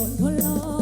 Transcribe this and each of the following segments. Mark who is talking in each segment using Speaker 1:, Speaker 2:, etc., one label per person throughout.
Speaker 1: Lord, oh Lord.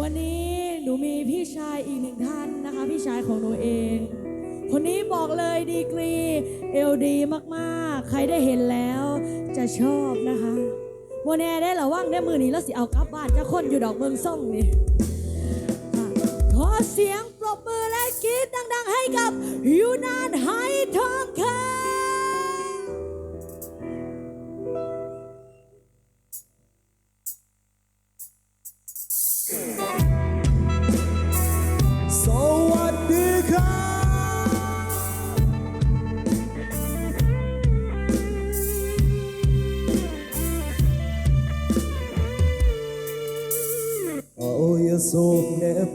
Speaker 1: วันนี้หนูมีพี่ชายอีกหนึ่งท่านนะคะ พี่ชายของหนูเอง คนนี้บอกเลยดีกรีเอลดีมากๆ ใครได้เห็นแล้วจะชอบนะคะวันแน่ได้หระว่างได้มือนี้แล้วสิเอากลับบ้านจะคนอยู่ดอกเมืองส่งนี่ขอเสียงปรบมือและกรี๊ดดัง ๆ ให้กับยูนานไฮทองคำ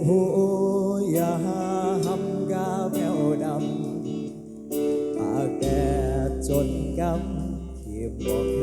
Speaker 2: หูอย่าหำกาแมวดำปากแก่จนกำเที่บอก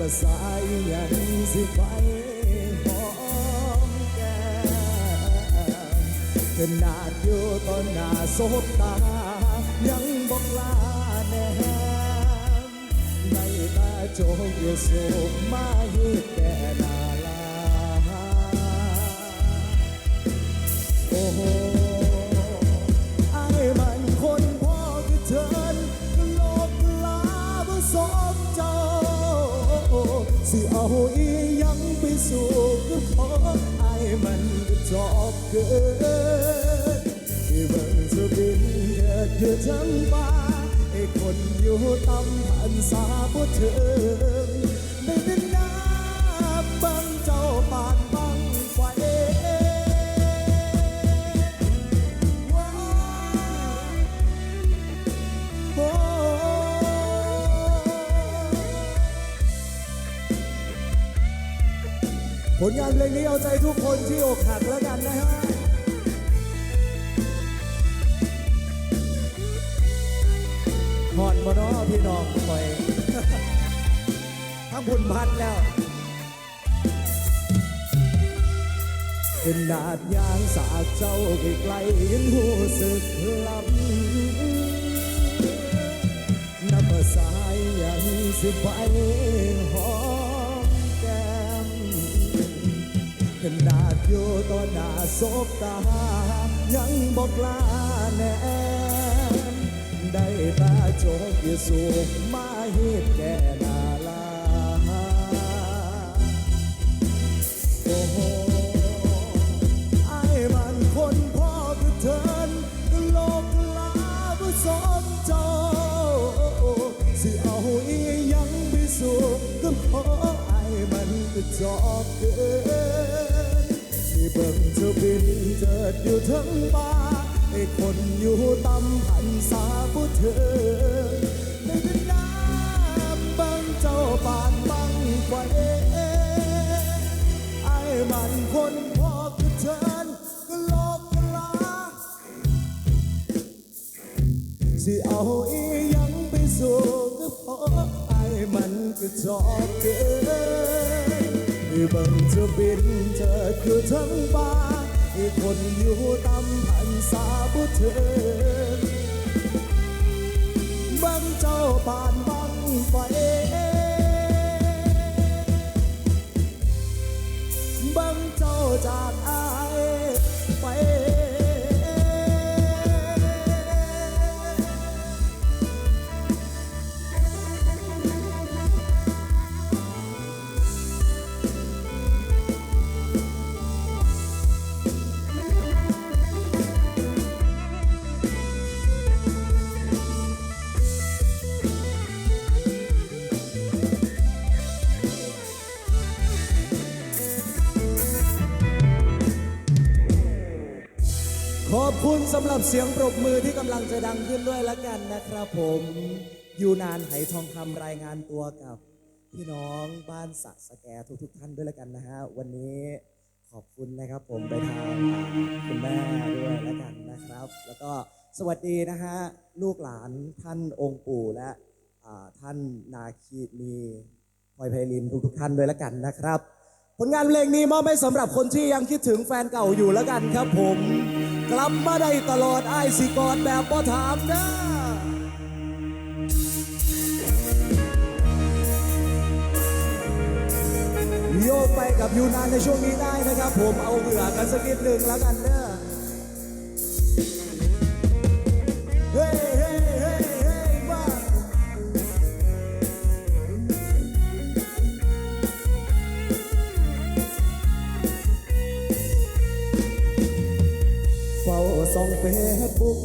Speaker 1: ภาษาอีหยังสิไปหอมแก้มขนาดอยู่ตอนหน้าสบตา ยังบอกลาแนมในตาโจกอยู่สูงมาให้แก่นาลา โอ้โหไอ้มันคนพ่อคือเชิญโลกลาบสมเจ้า สิเอาอีหยังไปสู่ก็ขอไอ้มันก็จอบเกินที่เบิ่งจะบินเกิดอยู่ทั้งบ้าไอ้คนอยู่ตำพันสาบ่ถึงไผลงานเพลงนี้เอาใจทุกคนที่อกหักแล้วกันนะฮะหอนมานพี่น้องคอยทั้งบุญพันแล้ว เป็นดาดยางสาเจ้าไกลยังหูสึกลำน้ำสายยังสิไปหอ ขนาดอยู่ต่อหน้าศพตา ยังบอกลาแนมได้ตาโจกอยู่สูงมาเฮ็ดแก่นาลาโอ้โหไอ้มันคนพ่อคือเทินก็โลกลาบ่สมเจ้า สิเอาอียังไปสู่ก็ขอไอ้มันก็จอบเกิน เบิ่งเธอบินเจิดอยู่ทั้งบ้านไอ้คนอยู่ตำพันษาผู้เธอได้แต่น้ำบังเจ้าปานบังไฟไอ้มันคนพอคือเชิญก็โลกกลาสิเอาอียังไปสู่ก็พอไอ้มันก็จอบเกิน บังจะบินเธอคือทั้งบ้าคนอยู่ตำพันสาบุเธอบังเจ้าปานบังไฟบังเจ้าจาก ขอบคุณสำหรับเสียงปรบมือที่กำลังจะดังขึ้นด้วยละกันนะครับผมอยู่นานไหทองคำรายงานตัวกับ พี่น้องบ้านสะสแกทุกทุกๆท่านด้วยละกันนะฮะวันนี้ขอบคุณนะครับผมไปทางคุณแม่ด้วยละกันนะครับ แล้วก็สวัสดีนะฮะลูกหลานท่านองค์ปู่และท่านนาคีมีพลอยไพลินทุกทุกๆท่านด้วยละกันนะครับ ผลงานเพลงนี้มอบให้สำหรับคนที่ยังคิดถึงแฟนเก่าอยู่แล้วกันครับผม กลับมาได้ตลอดไอ้สิกอดแบบบ่ถามนะโยกไปกับยูนานในช่วงนี้ได้นะครับ ผมเอาเหงื่อกันสักนิดหนึ่งแล้วกันเด้อ ส่องเฟซบุ๊ก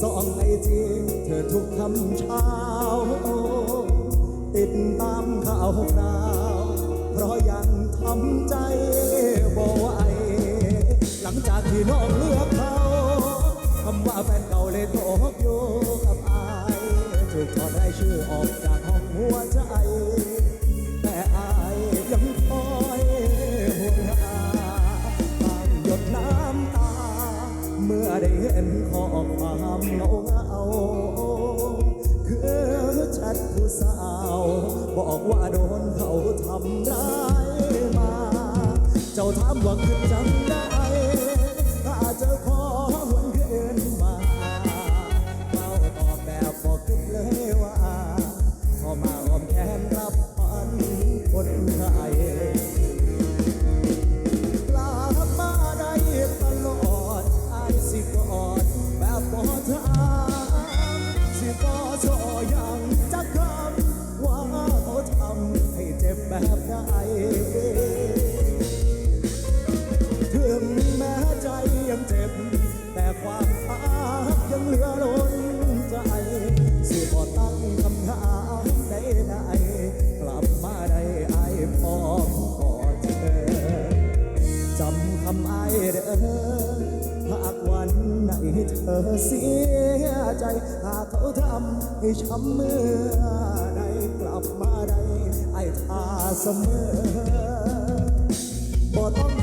Speaker 1: ส่องไอจีเธอทุกคำเช้า ติดตามข่าวคราว เพราะยังทำใจบ่ไหวหลังจากที่น้องเลือกเขาคำว่าแฟนเก่าเลยตกอยู่กับอายถูกถอดรายชื่อออกจากห้องหัวใจำ
Speaker 2: ร้ายมา เจ้าถามว่าคือจัง กลับมาได้ไอ้พ้องกอดเธอจำคำไอเด้อหาวันไนเธอเสียใจ หากเขาทำให้ช้ำเมื่อใดกลับมาได้ไอ้ทาเสมอบ่ต้อง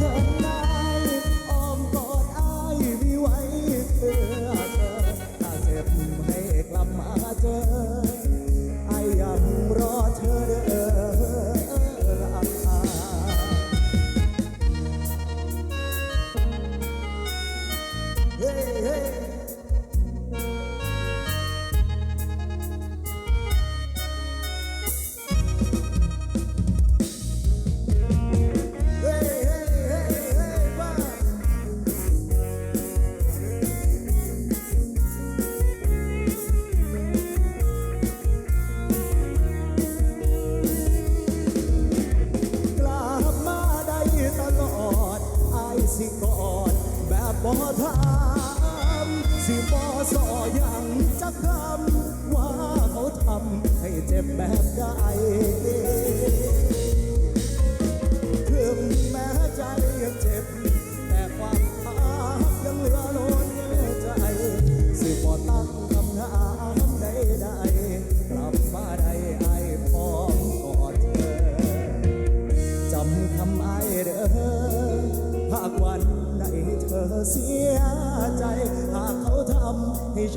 Speaker 2: ถามสิบอสอยังจะคำว่าเขาทำให้เจ็บแบบได้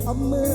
Speaker 2: summer